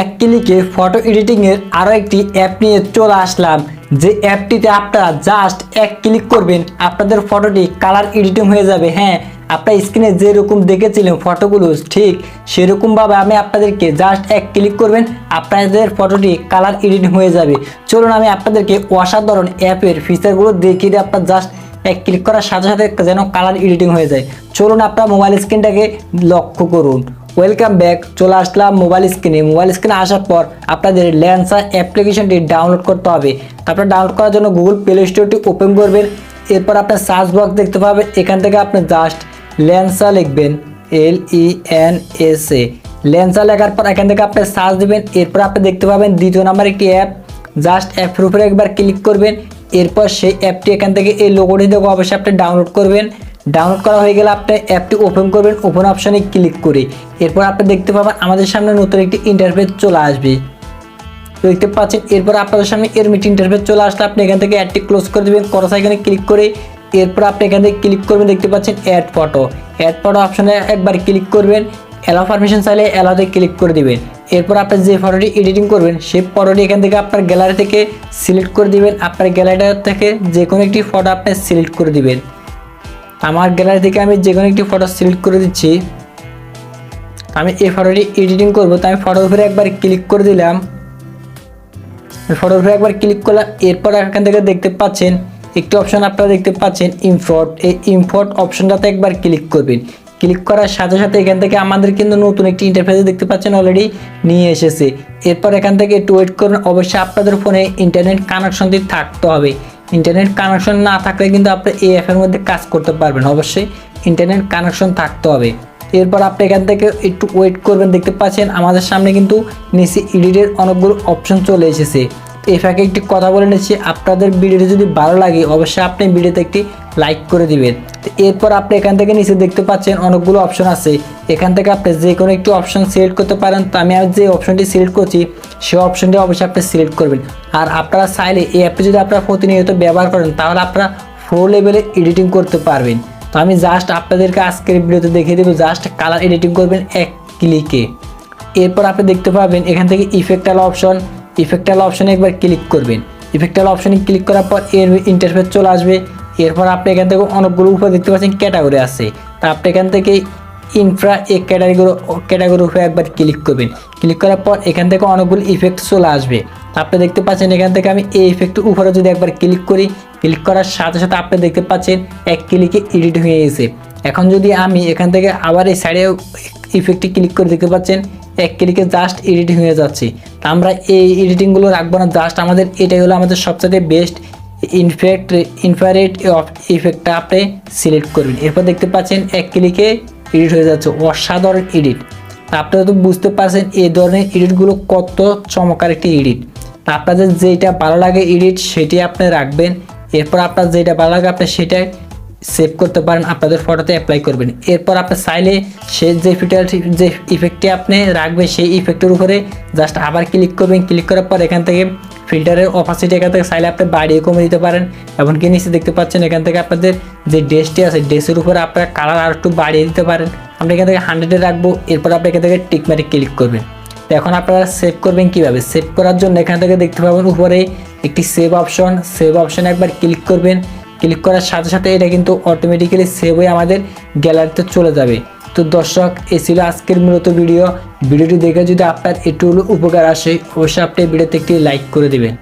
এক ক্লিকে ফটো এডিটিংয়ের আরও একটি অ্যাপ নিয়ে চলে আসলাম। যে অ্যাপটিতে আপনারা জাস্ট এক ক্লিক করবেন, আপনাদের ফটোটি কালার এডিটিং হয়ে যাবে। হ্যাঁ আপনার স্ক্রিনে যেরকম দেখেছিলেন ফটোগুলো, ঠিক সেরকমভাবে আমি আপনাদেরকে জাস্ট এক ক্লিক করবেন, আপনাদের ফটোটি কালার এডিটিং হয়ে যাবে। চলুন আমি আপনাদেরকে অসাধারণ অ্যাপের ফিচারগুলো দেখিয়ে আপনার জাস্ট এক ক্লিক করার সাথে সাথে যেন কালার এডিটিং হয়ে যায়। চলুন আপনার মোবাইল স্ক্রিনটাকে লক্ষ্য করুন। ওয়েলকাম ব্যাক চলে আসলাম মোবাইল স্ক্রিনে মোবাইল স্ক্রিনে আসার পর আপনাদের ল্যান্সার অ্যাপ্লিকেশনটি ডাউনলোড করতে হবে। তারপর ডাউনলোড করার জন্য গুগল প্লে স্টোরটি ওপেন করবেন। এরপর আপনার সার্চ বক্স দেখতে পাবেন। এখান থেকে আপনি জাস্ট ল্যান্সা লিখবেন এল ই এন এস এ ল্যান্সা লেখার পর এখান থেকে আপনি সার্চ দেবেন। এরপর আপনি দেখতে পাবেন দ্বিতীয় নাম্বার একটি অ্যাপ জাস্ট অ্যাপের উপরে একবার ক্লিক করবেন। এরপর সেই অ্যাপটি এখান থেকে এই লোগোটি দেখো, অবশ্যই আপনি ডাউনলোড করবেন। ডাউনলোড করা হয়ে গেলে আপনি অ্যাপটি ওপেন করবেন ওপেন অপশানে ক্লিক করে। এরপর আপনি দেখতে পাবেন আমাদের সামনে নতুন একটি ইন্টারফেস চলে আসবে। দেখতে পাচ্ছেন, এরপর আপনাদের সামনে এর মিটি ইন্টারফেস চলে আসলে আপনি এখান থেকে অ্যাডটি ক্লোজ করে দেবেন করস আইকনে ক্লিক করে। এরপর আপনি এখান থেকে ক্লিক করবেন, দেখতে পাচ্ছেন অ্যাড ফটো অ্যাড ফটো অপশানে একবার ক্লিক করবেন অ্যালাউ পারমিশন চাইলে অ্যালাউতে ক্লিক করে দিবেন। এরপর আপনি যে ফটোটি এডিটিং করবেন, সেই ফটোটি এখান থেকে আপনার গ্যালারি থেকে সিলেক্ট করে দিবেন। আপনার গ্যালারিটা থেকে যে কোনো একটি ফটো আপনি সিলেক্ট করে দিবেন। আমার গ্যালারি থেকে আমি যে কোনো একটি ফটো সিলেক্ট করে দিচ্ছি। আমি এই ফটোটি এডিটিং করব, তো আমি ফটোর উপরে একবার ক্লিক করে দিলাম। ফটোর উপরে একবার ক্লিক করলাম, এরপর এখান থেকে দেখতে পাচ্ছেন, একটি অপশন আপনারা দেখতে পাচ্ছেন ইমফোর্ট এই ইমফোর্ট অপশনটাতে একবার ক্লিক করবেন। ক্লিক করার সাথে সাথে এখান থেকে আমাদের কিন্তু নতুন একটি ইন্টারফেস দেখতে পাচ্ছেন অলরেডি নিয়ে এসেছে। এরপর এখান থেকে একটু ওয়েট করুন, অবশ্যই আপনাদের ফোনে ইন্টারনেট কানেকশনটি থাকতে হবে। ইন্টারনেট কানেকশন না থাকলে কিন্তু আপনি এই অ্যাপের মধ্যে কাজ করতে পারবেন অবশ্যই ইন্টারনেট কানেকশন থাকতে হবে। এরপর আপনি এখান থেকে একটু ওয়েট করবেন, দেখতে পাচ্ছেন আমাদের সামনে কিন্তু নিচে এডিটের অনেকগুলো অপশন চলে এসেছে। এই ফাঁকে একটি কথা বলে নিচ্ছি, আপনাদের ভিডিওটি যদি ভালো লাগে, অবশ্যই আপনি ভিডিওতে একটি লাইক করে দিবেন। তো এরপর আপনি এখান থেকে নিচে দেখতে পাচ্ছেন অনেকগুলো অপশন আছে। এখান থেকে আপনি যে কোনো একটি অপশন সিলেক্ট করতে পারেন। তো আমি আর যে অপশনটি সিলেক্ট করছি, সেই অপশনটি অবশ্যই আপনি সিলেক্ট করবেন। আর আপনারা চাইলে এই অ্যাপটি যদি আপনারা প্রতিনিয়ত ব্যবহার করেন, তাহলে আপনারা ফো লেভেলে এডিটিং করতে পারবেন। তো আমি জাস্ট আপনাদেরকে আজকের ভিডিওতে দেখিয়ে দেবো জাস্ট কালার এডিটিং করবেন এক ক্লিকে এরপর আপনি দেখতে পাবেন এখান থেকে ইফেক্টাল অপশন ইফেক্টাল অপশনে একবার ক্লিক করবেন। ইফেক্টাল অপশনে ক্লিক করার পর এর ইন্টারফেস চলে আসবে। এরপর আপনি এখান থেকে অনেকগুলো উপরে দেখতে পাচ্ছেন, ক্যাটাগরি আছে। তা আপনি এখান থেকে ইনফ্রা এই ক্যাটাগরিগুলো ক্যাটাগরির উপরে একবার ক্লিক করবেন। ক্লিক করার পর এখান থেকে অনেকগুলো ইফেক্ট চলে আসবে। আপনি দেখতে পাচ্ছেন এখান থেকে আমি এই ইফেক্টের উপরে যদি একবার ক্লিক করি ক্লিক করার সাথে সাথে আপনি দেখতে পাচ্ছেন এক ক্লিকে এডিট হয়ে গেছে। এখন যদি আমি এখান থেকে আবার এই সাইডে ইফেক্টে ক্লিক করে দেখতে পাচ্ছেন, এক ক্লিকে জাস্ট এডিটিং হয়ে যাচ্ছে। তা আমরা এই এডিটিংগুলো রাখব না জাস্ট আমাদের এটাই হলো আমাদের সবচেয়ে বেস্ট ইনফ্যাক্ট ইনফ্রারেড ইফেক্টটা আপনি সিলেক্ট করবেন। এরপর দেখতে পাচ্ছেন এক ক্লিকে এডিট হয়ে যাচ্ছে, অসাধারণ এডিট আপনারা তো বুঝতে পারছেন এই ধরনের এডিটগুলো কত চমৎকার একটি এডিট আপনাদের যেটা ভালো লাগে এডিট সেটি আপনি রাখবেন। এরপর আপনার যেটা ভালো লাগে, আপনি সেটাই সেভ করতে পারেন, আপনাদের ফটোতে অ্যাপ্লাই করবেন। এরপর আপনি চাইলে সে যে ফিটার যে ইফেক্টটি আপনি রাখবেন, সেই ইফেক্টের উপরে জাস্ট আবার ক্লিক করবেন। ক্লিক করার পর এখান থেকে ফিল্টারের অপাসিটি এখান থেকে চাইলে আপনি বাড়িয়ে কমে দিতে পারেন। এমনকি নিচে দেখতে পাচ্ছেন এখান থেকে আপনাদের যে ড্রেসটি আছে ড্রেসের উপরে আপনারা কালার আর একটু বাড়িয়ে দিতে পারেন। আমরা এখান থেকে হান্ড্রেডে রাখব, এরপর আপনি এখান থেকে টিক মারি ক্লিক করবেন। তো এখন আপনারা সেভ করবেন কীভাবে? সেভ করার জন্য এখান থেকে দেখতে পাবেন উপরে একটি সেভ অপশন সেভ অপশনে একবার ক্লিক করবেন। ক্লিক করার সাথে সাথে এটা কিন্তু অটোমেটিক্যালি সেভ হয়ে আমাদের গ্যালারিতে চলে যাবে। তো দর্শক এ ছিল আজকের মূলত ভিডিও। ভিডিওটি দেখে যদি আপনার একটু উপকার আসে, অবশ্যই আপনি ভিডিওতে একটি লাইক করে দেবেন।